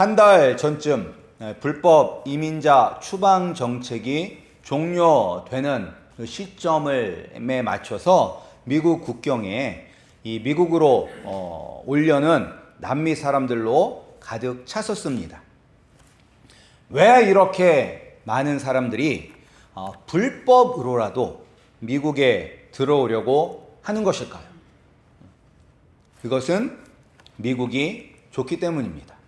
한 달 전쯤 예, 불법 이민자 추방 정책이 종료되는 그 시점을 맞춰서 미국 국경에 이 미국으로 어, 올려는 남미 사람들로 가득 찼었습니다. 왜 이렇게 많은 사람들이 어, 불법으로라도 미국에 들어오려고 하는 것일까요? 그것은 미국이 좋기 때문입니다.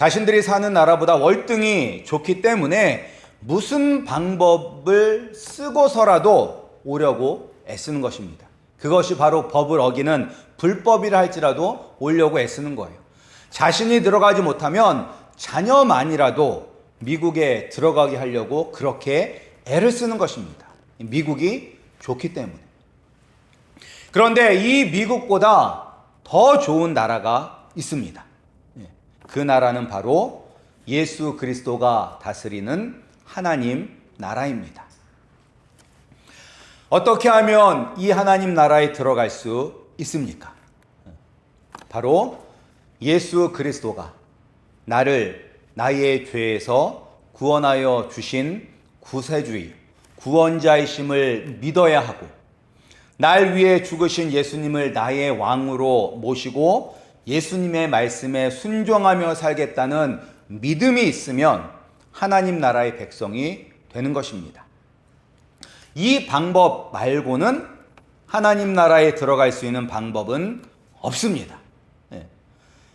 자신들이 사는 나라보다 월등히 좋기 때문에 무슨 방법을 쓰고서라도 오려고 애쓰는 것입니다. 그것이 바로 법을 어기는 불법이라 할지라도 오려고 애쓰는 거예요. 자신이 들어가지 못하면 자녀만이라도 미국에 들어가게 하려고 그렇게 애를 쓰는 것입니다. 미국이 좋기 때문에. 그런데 이 미국보다 더 좋은 나라가 있습니다. 예. 그 나라는 바로 예수 그리스도가 다스리는 하나님 나라입니다. 어떻게 하면 이 하나님 나라에 들어갈 수 있습니까? 바로 예수 그리스도가 나를 나의 죄에서 구원하여 주신 구세주의, 구원자이심을 믿어야 하고 날 위해 죽으신 예수님을 나의 왕으로 모시고 예수님의 말씀에 순종하며 살겠다는 믿음이 있으면 하나님 나라의 백성이 되는 것입니다. 이 방법 말고는 하나님 나라에 들어갈 수 있는 방법은 없습니다. 예.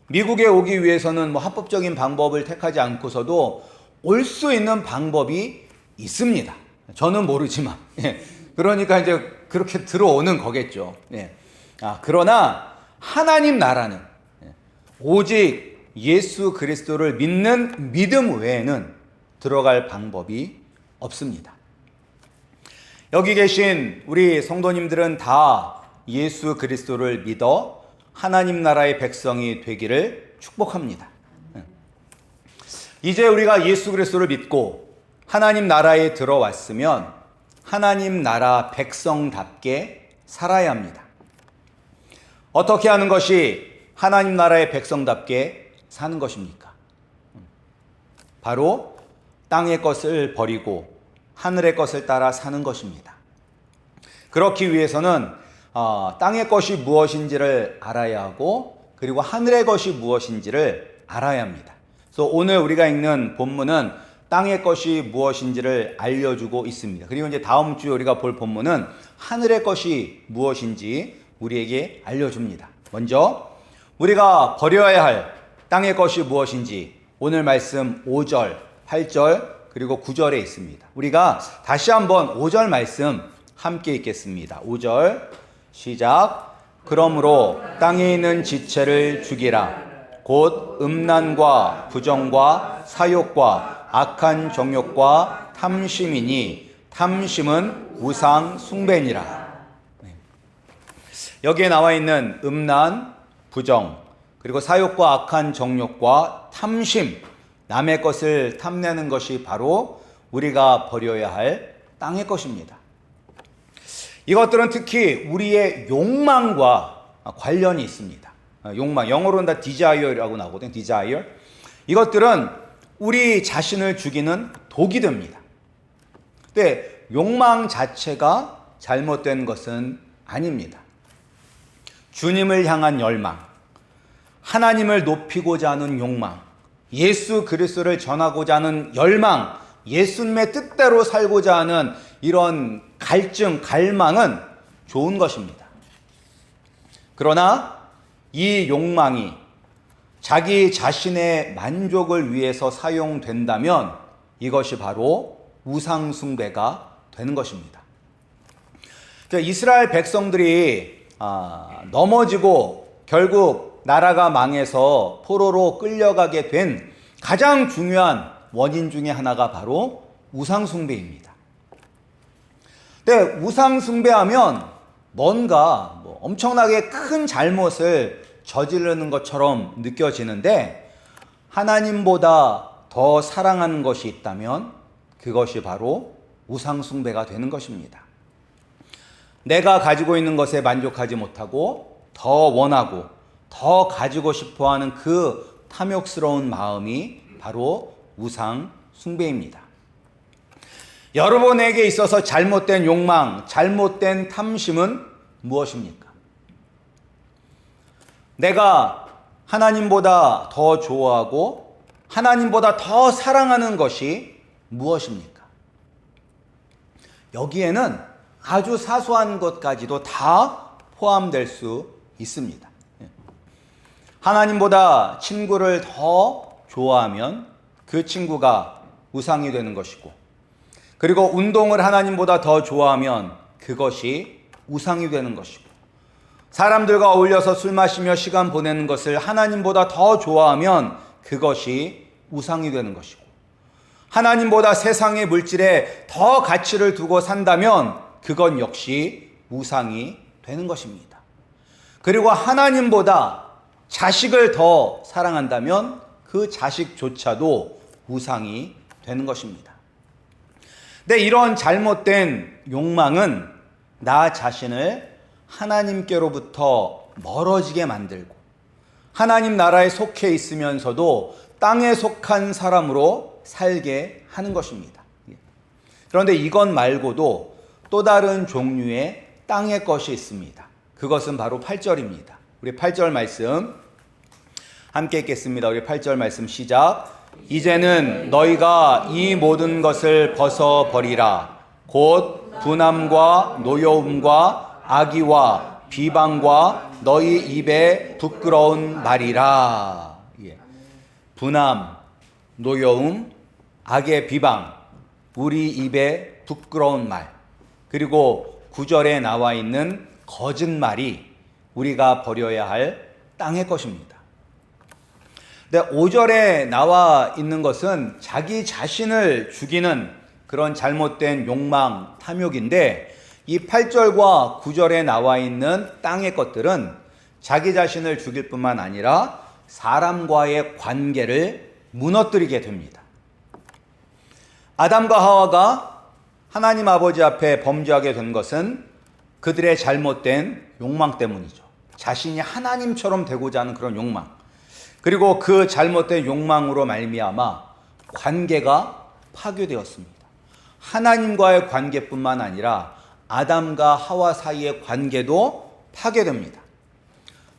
미국에 오기 위해서는 뭐 합법적인 방법을 택하지 않고서도 올 수 있는 방법이 있습니다. 저는 모르지만. 예. 그러니까 이제 그렇게 들어오는 거겠죠. 예. 아, 그러나 하나님 나라는 예. 오직 예수 그리스도를 믿는 믿음 외에는 들어갈 방법이 없습니다. 여기 계신 우리 성도님들은 다 예수 그리스도를 믿어 하나님 나라의 백성이 되기를 축복합니다. 이제 우리가 예수 그리스도를 믿고 하나님 나라에 들어왔으면 하나님 나라 백성답게 살아야 합니다. 어떻게 하는 것이 하나님 나라의 백성답게 사는 것입니까? 바로 땅의 것을 버리고 하늘의 것을 따라 사는 것입니다. 그렇기 위해서는 어, 땅의 것이 무엇인지를 알아야 하고 그리고 하늘의 것이 무엇인지를 알아야 합니다. 그래서 오늘 우리가 읽는 본문은 땅의 것이 무엇인지를 알려주고 있습니다. 그리고 이제 다음 주에 우리가 볼 본문은 하늘의 것이 무엇인지 우리에게 알려줍니다. 먼저 우리가 버려야 할 땅의 것이 무엇인지 오늘 말씀 5절, 8절, 그리고 9절에 있습니다. 우리가 다시 한번 5절 말씀 함께 읽겠습니다. 5절 시작. 그러므로 땅에 있는 지체를 죽이라. 곧 음란과 부정과 사욕과 악한 정욕과 탐심이니 탐심은 우상 숭배니라. 네. 여기에 나와 있는 음란, 부정, 그리고 사욕과 악한 정욕과 탐심, 남의 것을 탐내는 것이 바로 우리가 버려야 할 땅의 것입니다. 이것들은 특히 우리의 욕망과 관련이 있습니다. 욕망, 영어로는 다 desire라고 나오거든요. desire. 이것들은 우리 자신을 죽이는 독이 됩니다. 근데 욕망 자체가 잘못된 것은 아닙니다. 주님을 향한 열망, 하나님을 높이고자 하는 욕망, 예수 그리스도를 전하고자 하는 열망, 예수님의 뜻대로 살고자 하는 이런 갈증, 갈망은 좋은 것입니다. 그러나 이 욕망이 자기 자신의 만족을 위해서 사용된다면 이것이 바로 우상숭배가 되는 것입니다. 이스라엘 백성들이 아, 넘어지고 결국 나라가 망해서 포로로 끌려가게 된 가장 중요한 원인 중에 하나가 바로 우상숭배입니다. 근데 우상숭배하면 뭔가 뭐 엄청나게 큰 잘못을 저지르는 것처럼 느껴지는데 하나님보다 더 사랑하는 것이 있다면 그것이 바로 우상숭배가 되는 것입니다. 내가 가지고 있는 것에 만족하지 못하고 더 원하고 더 가지고 싶어 하는 그 탐욕스러운 마음이 바로 우상 숭배입니다. 여러분에게 있어서 잘못된 욕망, 잘못된 탐심은 무엇입니까? 내가 하나님보다 더 좋아하고 하나님보다 더 사랑하는 것이 무엇입니까? 여기에는 아주 사소한 것까지도 다 포함될 수 있습니다. 하나님보다 친구를 더 좋아하면 그 친구가 우상이 되는 것이고, 그리고 운동을 하나님보다 더 좋아하면 그것이 우상이 되는 것이고, 사람들과 어울려서 술 마시며 시간 보내는 것을 하나님보다 더 좋아하면 그것이 우상이 되는 것이고, 하나님보다 세상의 물질에 더 가치를 두고 산다면 그건 역시 우상이 되는 것입니다. 그리고 하나님보다 자식을 더 사랑한다면 그 자식조차도 우상이 되는 것입니다. 근데 이런 잘못된 욕망은 나 자신을 하나님께로부터 멀어지게 만들고 하나님 나라에 속해 있으면서도 땅에 속한 사람으로 살게 하는 것입니다. 그런데 이것 말고도 또 다른 종류의 땅의 것이 있습니다. 그것은 바로 8절입니다. 우리 8절 말씀 함께 읽겠습니다. 우리 8절 말씀 시작. 이제는 너희가 이 모든 것을 벗어 버리라. 곧 분함과 노여움과 악의와 비방과 너희 입에 부끄러운 말이라. 예. 분함, 노여움, 악의 비방, 우리 입에 부끄러운 말, 그리고 구절에 나와 있는 거짓말이 우리가 버려야 할 땅의 것입니다. 근데 5절에 나와 있는 것은 자기 자신을 죽이는 그런 잘못된 욕망, 탐욕인데 이 8절과 9절에 나와 있는 땅의 것들은 자기 자신을 죽일 뿐만 아니라 사람과의 관계를 무너뜨리게 됩니다. 아담과 하와가 하나님 아버지 앞에 범죄하게 된 것은 그들의 잘못된 욕망 때문이죠. 자신이 하나님처럼 되고자 하는 그런 욕망. 그리고 그 잘못된 욕망으로 말미암아 관계가 파괴되었습니다. 하나님과의 관계뿐만 아니라 아담과 하와 사이의 관계도 파괴됩니다.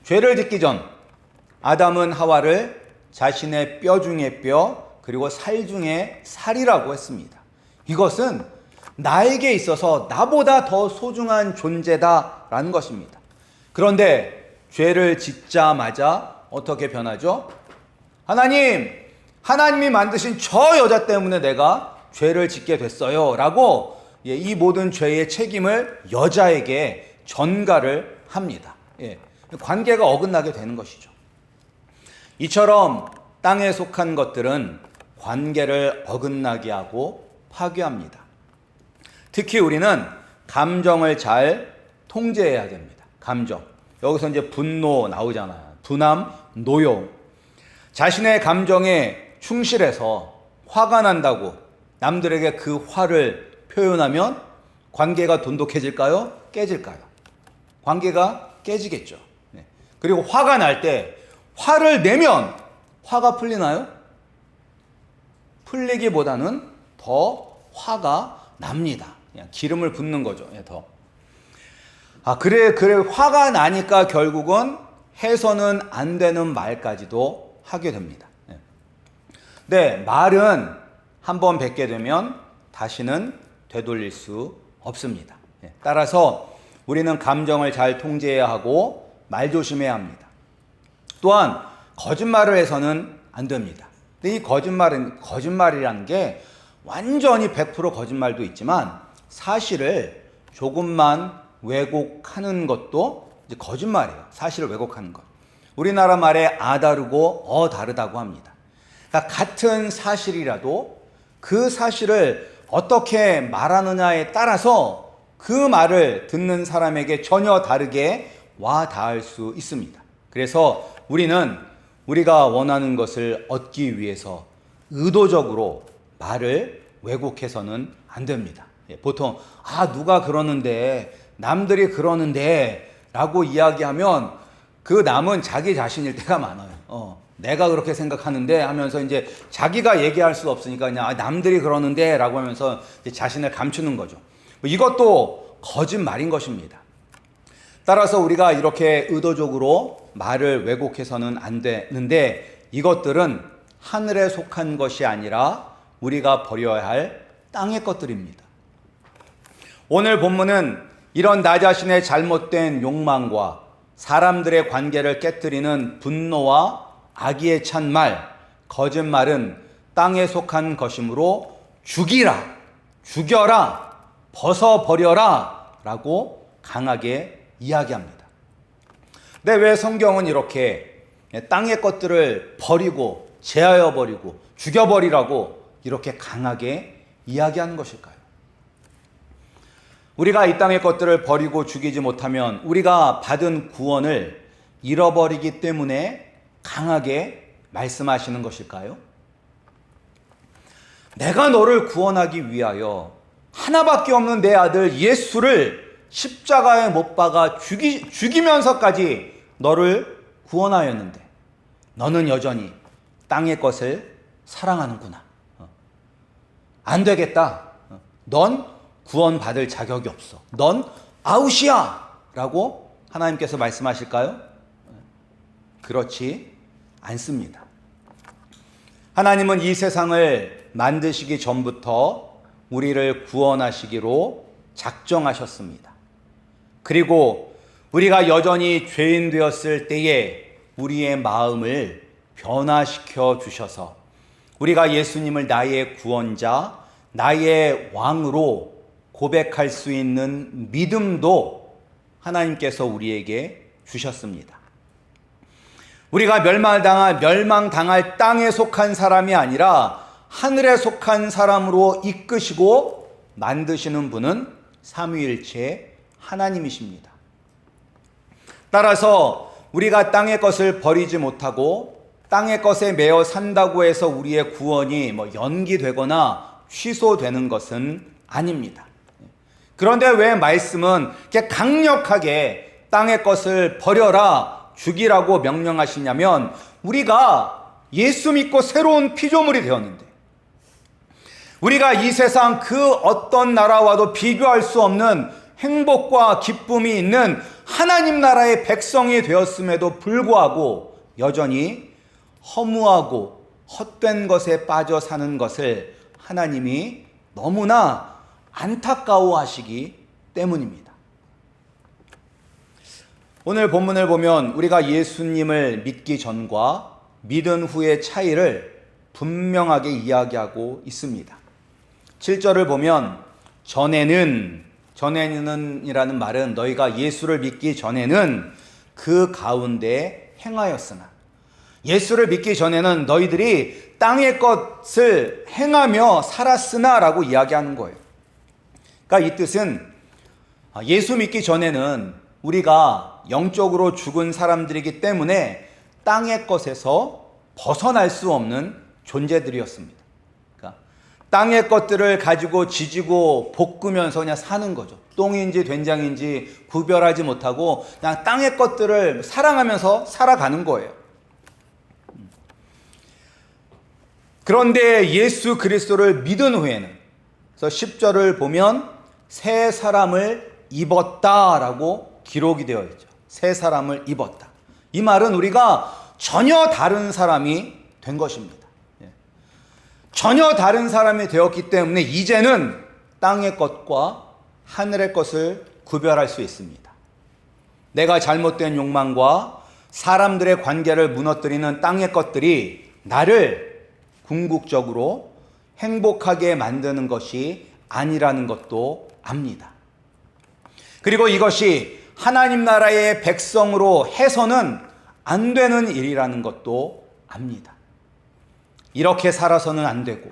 죄를 짓기 전 아담은 하와를 자신의 뼈 중의 뼈 그리고 살 중의 살이라고 했습니다. 이것은 나에게 있어서 나보다 더 소중한 존재다라는 것입니다. 그런데 죄를 짓자마자 어떻게 변하죠? 하나님, 하나님이 만드신 저 여자 때문에 내가 죄를 짓게 됐어요. 라고 예, 이 모든 죄의 책임을 여자에게 전가를 합니다. 예, 관계가 어긋나게 되는 것이죠. 이처럼 땅에 속한 것들은 관계를 어긋나게 하고 파괴합니다. 특히 우리는 감정을 잘 통제해야 됩니다. 감정. 여기서 이제 분노 나오잖아요. 분함, 노용. 자신의 감정에 충실해서 화가 난다고 남들에게 그 화를 표현하면 관계가 돈독해질까요? 깨질까요? 관계가 깨지겠죠. 네. 그리고 화가 날 때 화를 내면 화가 풀리나요? 풀리기보다는 더 화가 납니다. 그냥 기름을 붓는 거죠. 예, 더. 아, 그래, 그래, 화가 나니까 결국은 해서는 안 되는 말까지도 하게 됩니다. 네, 네 말은 한 번 뱉게 되면 다시는 되돌릴 수 없습니다. 네, 따라서 우리는 감정을 잘 통제해야 하고 말 조심해야 합니다. 또한 거짓말을 해서는 안 됩니다. 이 거짓말은 거짓말이라는 게 완전히 100% 거짓말도 있지만 사실을 조금만 왜곡하는 것도 이제 거짓말이에요. 사실을 왜곡하는 것. 우리나라 말에 아 다르고 어 다르다고 합니다. 그러니까 같은 사실이라도 그 사실을 어떻게 말하느냐에 따라서 그 말을 듣는 사람에게 전혀 다르게 와 닿을 수 있습니다. 그래서 우리는 우리가 원하는 것을 얻기 위해서 의도적으로 말을 왜곡해서는 안 됩니다. 예, 보통 아 누가 그러는데 남들이 그러는데 라고 이야기하면 그 남은 자기 자신일 때가 많아요. 어, 내가 그렇게 생각하는데 하면서 이제 자기가 얘기할 수 없으니까 그냥 아, 남들이 그러는데 라고 하면서 자신을 감추는 거죠. 뭐 이것도 거짓말인 것입니다. 따라서 우리가 이렇게 의도적으로 말을 왜곡해서는 안 되는데 이것들은 하늘에 속한 것이 아니라 우리가 버려야 할 땅의 것들입니다. 오늘 본문은 이런 나 자신의 잘못된 욕망과 사람들의 관계를 깨뜨리는 분노와 악의에 찬 말, 거짓말은 땅에 속한 것이므로 죽이라, 죽여라, 벗어버려라 라고 강하게 이야기합니다. 근데 왜 성경은 이렇게 땅의 것들을 버리고 제하여 버리고 죽여버리라고 이렇게 강하게 이야기하는 것일까요? 우리가 이 땅의 것들을 버리고 죽이지 못하면 우리가 받은 구원을 잃어버리기 때문에 강하게 말씀하시는 것일까요? 내가 너를 구원하기 위하여 하나밖에 없는 내 아들 예수를 십자가에 못 박아 죽이, 죽이면서까지 너를 구원하였는데 너는 여전히 땅의 것을 사랑하는구나. 어. 안 되겠다. 어. 넌 구원받을 자격이 없어. 넌 아웃이야. 라고 하나님께서 말씀하실까요? 그렇지 않습니다. 하나님은 이 세상을 만드시기 전부터 우리를 구원하시기로 작정하셨습니다. 그리고 우리가 여전히 죄인 되었을 때에 우리의 마음을 변화시켜 주셔서 우리가 예수님을 나의 구원자, 나의 왕으로 고백할 수 있는 믿음도 하나님께서 우리에게 주셨습니다. 우리가 멸망당할 멸망당할 땅에 속한 사람이 아니라 하늘에 속한 사람으로 이끄시고 만드시는 분은 삼위일체 하나님이십니다. 따라서 우리가 땅의 것을 버리지 못하고 땅의 것에 매어 산다고 해서 우리의 구원이 뭐 연기되거나 취소되는 것은 아닙니다. 그런데 왜 말씀은 이렇게 강력하게 땅의 것을 버려라, 죽이라고 명령하시냐면 우리가 예수 믿고 새로운 피조물이 되었는데 우리가 이 세상 그 어떤 나라와도 비교할 수 없는 행복과 기쁨이 있는 하나님 나라의 백성이 되었음에도 불구하고 여전히 허무하고 헛된 것에 빠져 사는 것을 하나님이 너무나 안타까워하시기 때문입니다. 오늘 본문을 보면 우리가 예수님을 믿기 전과 믿은 후의 차이를 분명하게 이야기하고 있습니다. 7절을 보면 전에는 전에는이라는 말은 너희가 예수를 믿기 전에는 그 가운데 행하였으나 예수를 믿기 전에는 너희들이 땅의 것을 행하며 살았으나라고 이야기하는 거예요. 그러니까 이 뜻은 예수 믿기 전에는 우리가 영적으로 죽은 사람들이기 때문에 땅의 것에서 벗어날 수 없는 존재들이었습니다. 그러니까 땅의 것들을 가지고 지지고 볶으면서 그냥 사는 거죠. 똥인지 된장인지 구별하지 못하고 그냥 땅의 것들을 사랑하면서 살아가는 거예요. 그런데 예수 그리스도를 믿은 후에는 그래서 10절을 보면 새 사람을 입었다라고 기록이 되어 있죠. 새 사람을 입었다. 이 말은 우리가 전혀 다른 사람이 된 것입니다. 예. 전혀 다른 사람이 되었기 때문에 이제는 땅의 것과 하늘의 것을 구별할 수 있습니다. 내가 잘못된 욕망과 사람들의 관계를 무너뜨리는 땅의 것들이 나를 궁극적으로 행복하게 만드는 것이 아니라는 것도 압니다. 그리고 이것이 하나님 나라의 백성으로 해서는 안 되는 일이라는 것도 압니다. 이렇게 살아서는 안 되고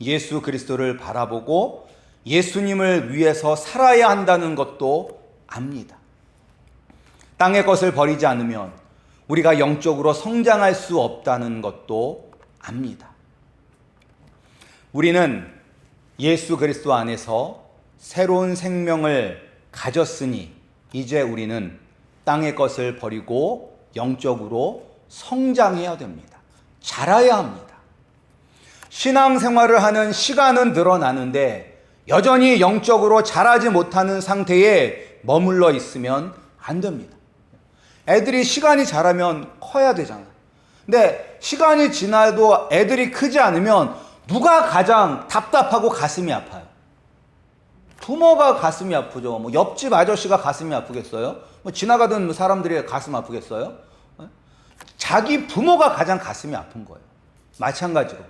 예수 그리스도를 바라보고 예수님을 위해서 살아야 한다는 것도 압니다. 땅의 것을 버리지 않으면 우리가 영적으로 성장할 수 없다는 것도 압니다. 우리는 예수 그리스도 안에서 새로운 생명을 가졌으니 이제 우리는 땅의 것을 버리고 영적으로 성장해야 됩니다. 자라야 합니다. 신앙 생활을 하는 시간은 늘어나는데 여전히 영적으로 자라지 못하는 상태에 머물러 있으면 안 됩니다. 애들이 시간이 자라면 커야 되잖아요. 근데 시간이 지나도 애들이 크지 않으면 누가 가장 답답하고 가슴이 아파요? 부모가 가슴이 아프죠. 뭐 옆집 아저씨가 가슴이 아프겠어요? 뭐 지나가던 사람들이 가슴 아프겠어요? 어? 자기 부모가 가장 가슴이 아픈 거예요. 마찬가지로.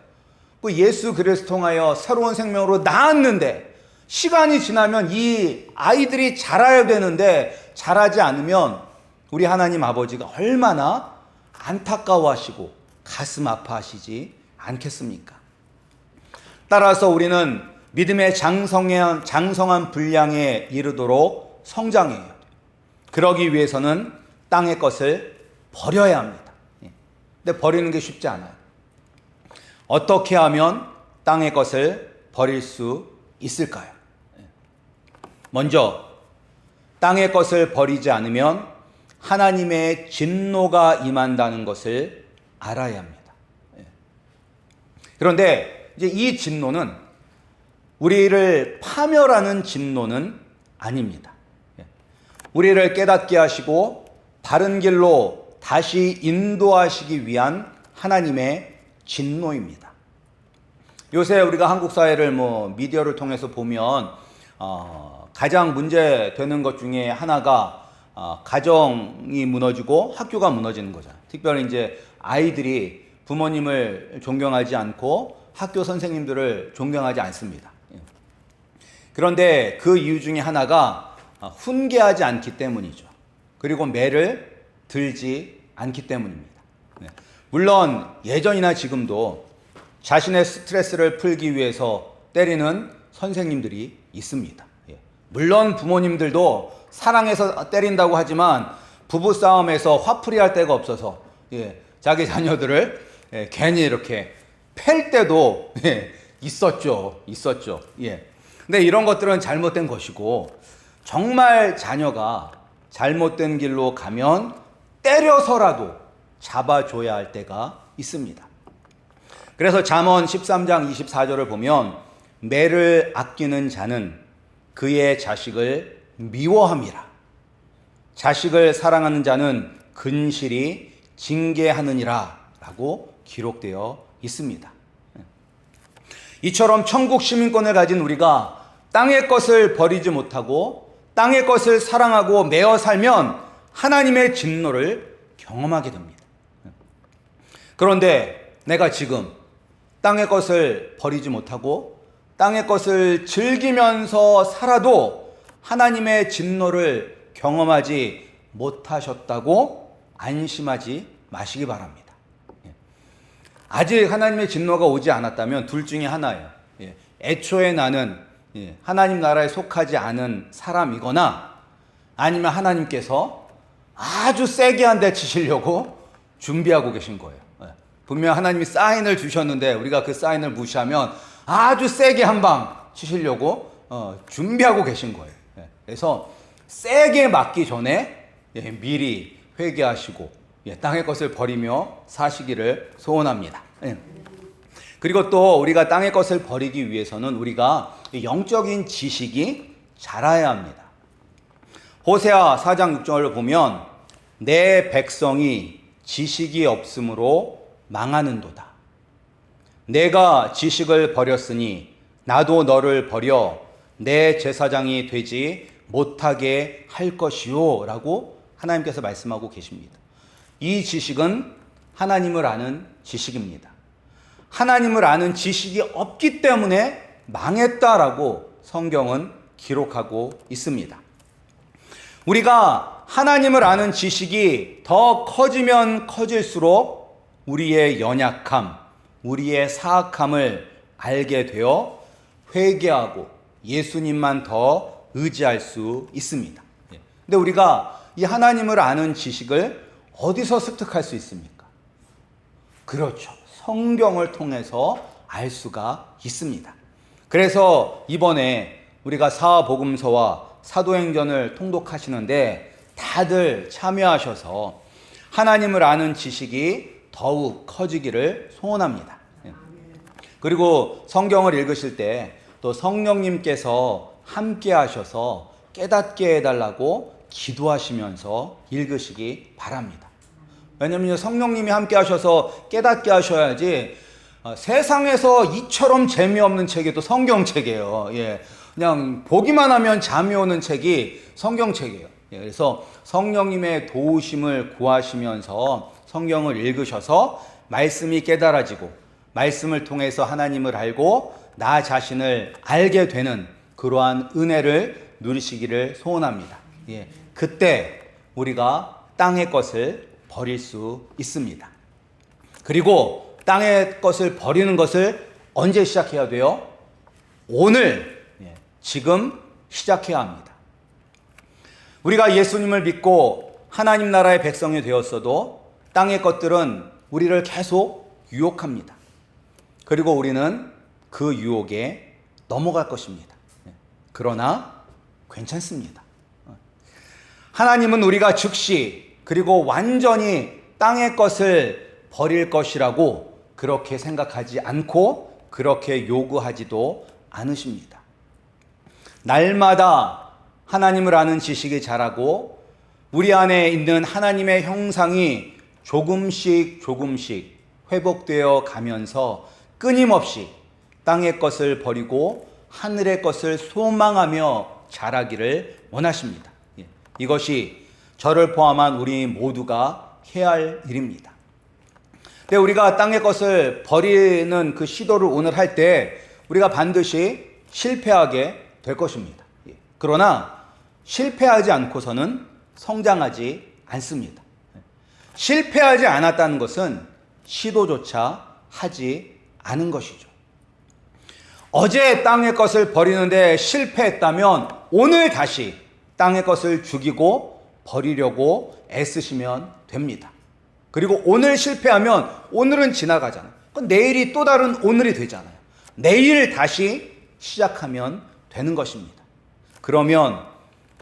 그 예수 그리스도 통하여 새로운 생명으로 낳았는데 시간이 지나면 이 아이들이 자라야 되는데 자라지 않으면 우리 하나님 아버지가 얼마나 안타까워하시고 가슴 아파하시지 않겠습니까? 따라서 우리는 믿음의 장성한, 장성한 분량에 이르도록 성장해요. 그러기 위해서는 땅의 것을 버려야 합니다. 예. 근데 버리는 게 쉽지 않아요. 어떻게 하면 땅의 것을 버릴 수 있을까요? 예. 먼저, 땅의 것을 버리지 않으면 하나님의 진노가 임한다는 것을 알아야 합니다. 예. 그런데 이제 이 진노는 우리를 파멸하는 진노는 아닙니다. 예. 우리를 깨닫게 하시고 바른 길로 다시 인도하시기 위한 하나님의 진노입니다. 요새 우리가 한국 사회를 뭐 미디어를 통해서 보면 어, 가장 문제 되는 것 중에 하나가 어, 가정이 무너지고 학교가 무너지는 거잖아요. 특별히 이제 아이들이 부모님을 존경하지 않고 학교 선생님들을 존경하지 않습니다. 예. 그런데 그 이유 중에 하나가 어, 훈계하지 않기 때문이죠. 그리고 매를 들지 않기 때문입니다. 네. 물론 예전이나 지금도 자신의 스트레스를 풀기 위해서 때리는 선생님들이 있습니다. 예. 물론 부모님들도 사랑해서 때린다고 하지만 부부 싸움에서 화풀이 할 데가 없어서 예, 자기 자녀들을 예, 괜히 이렇게 팰 때도 예, 있었죠. 있었죠. 예. 근데 이런 것들은 잘못된 것이고 정말 자녀가 잘못된 길로 가면 때려서라도 잡아줘야 할 때가 있습니다. 그래서 잠언 13장 24절을 보면 매를 아끼는 자는 그의 자식을 미워함이라. 자식을 사랑하는 자는 근실이 징계하느니라 라고 기록되어 있습니다. 이처럼 천국 시민권을 가진 우리가 땅의 것을 버리지 못하고 땅의 것을 사랑하고 매어 살면 하나님의 진노를 경험하게 됩니다. 그런데 내가 지금 땅의 것을 버리지 못하고 땅의 것을 즐기면서 살아도 하나님의 진노를 경험하지 못하셨다고 안심하지 마시기 바랍니다. 예. 아직 하나님의 진노가 오지 않았다면 둘 중에 하나예요. 예. 애초에 나는 예, 하나님 나라에 속하지 않은 사람이거나 아니면 하나님께서 아주 세게 한 대 치시려고 준비하고 계신 거예요. 분명 하나님이 사인을 주셨는데 우리가 그 사인을 무시하면 아주 세게 한 방 치시려고 어, 준비하고 계신 거예요. 그래서 세게 맞기 전에 예, 미리 회개하시고 예, 땅의 것을 버리며 사시기를 소원합니다. 예. 그리고 또 우리가 땅의 것을 버리기 위해서는 우리가 영적인 지식이 자라야 합니다. 호세아 4장 6절을 보면 내 백성이 지식이 없으므로 망하는도다. 내가 지식을 버렸으니 나도 너를 버려 내 제사장이 되지 못하게 할 것이요. 라고 하나님께서 말씀하고 계십니다. 이 지식은 하나님을 아는 지식입니다. 하나님을 아는 지식이 없기 때문에 망했다라고 성경은 기록하고 있습니다. 우리가 하나님을 아는 지식이 더 커지면 커질수록 우리의 연약함, 우리의 사악함을 알게 되어 회개하고 예수님만 더 의지할 수 있습니다. 예. 근데 우리가 이 하나님을 아는 지식을 어디서 습득할 수 있습니까? 그렇죠. 성경을 통해서 알 수가 있습니다. 그래서 이번에 우리가 사복음서와 사도행전을 통독하시는데 다들 참여하셔서 하나님을 아는 지식이 더욱 커지기를 소원합니다. 예. 그리고 성경을 읽으실 때 또 성령님께서 함께 하셔서 깨닫게 해달라고 기도하시면서 읽으시기 바랍니다. 왜냐하면 성령님이 함께 하셔서 깨닫게 하셔야지 어, 세상에서 이처럼 재미없는 책이 또 성경책이에요. 예. 그냥 보기만 하면 잠이 오는 책이 성경책이에요. 예. 그래서 성령님의 도우심을 구하시면서 성경을 읽으셔서 말씀이 깨달아지고 말씀을 통해서 하나님을 알고 나 자신을 알게 되는 그러한 은혜를 누리시기를 소원합니다. 예. 그때 우리가 땅의 것을 버릴 수 있습니다. 그리고 땅의 것을 버리는 것을 언제 시작해야 돼요? 오늘, 예, 지금 시작해야 합니다. 우리가 예수님을 믿고 하나님 나라의 백성이 되었어도 땅의 것들은 우리를 계속 유혹합니다. 그리고 우리는 그 유혹에 넘어갈 것입니다. 예, 그러나 괜찮습니다. 하나님은 우리가 즉시 그리고 완전히 땅의 것을 버릴 것이라고 그렇게 생각하지 않고 그렇게 요구하지도 않으십니다. 날마다 하나님을 아는 지식이 자라고 우리 안에 있는 하나님의 형상이 조금씩 조금씩 회복되어 가면서 끊임없이 땅의 것을 버리고 하늘의 것을 소망하며 자라기를 원하십니다. 예, 이것이 저를 포함한 우리 모두가 해야 할 일입니다. 근데 우리가 땅의 것을 버리는 그 시도를 오늘 할 때 우리가 반드시 실패하게 될 것입니다. 예, 그러나 실패하지 않고서는 성장하지 않습니다. 예, 실패하지 않았다는 것은 시도조차 하지 않은 것이죠. 어제 땅의 것을 버리는데 실패했다면 오늘 다시 땅의 것을 죽이고 버리려고 애쓰시면 됩니다. 그리고 오늘 실패하면 오늘은 지나가잖아요. 그럼 내일이 또 다른 오늘이 되잖아요. 내일 다시 시작하면 되는 것입니다. 그러면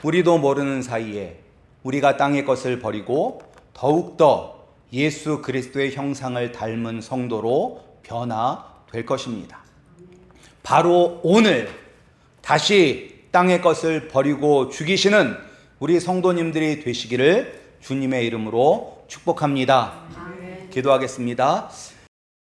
우리도 모르는 사이에 우리가 땅의 것을 버리고 더욱더 예수 그리스도의 형상을 닮은 성도로 변화될 것입니다. 바로 오늘 다시 땅의 것을 버리고 죽이시는 우리 성도님들이 되시기를 주님의 이름으로 축복합니다. 기도하겠습니다.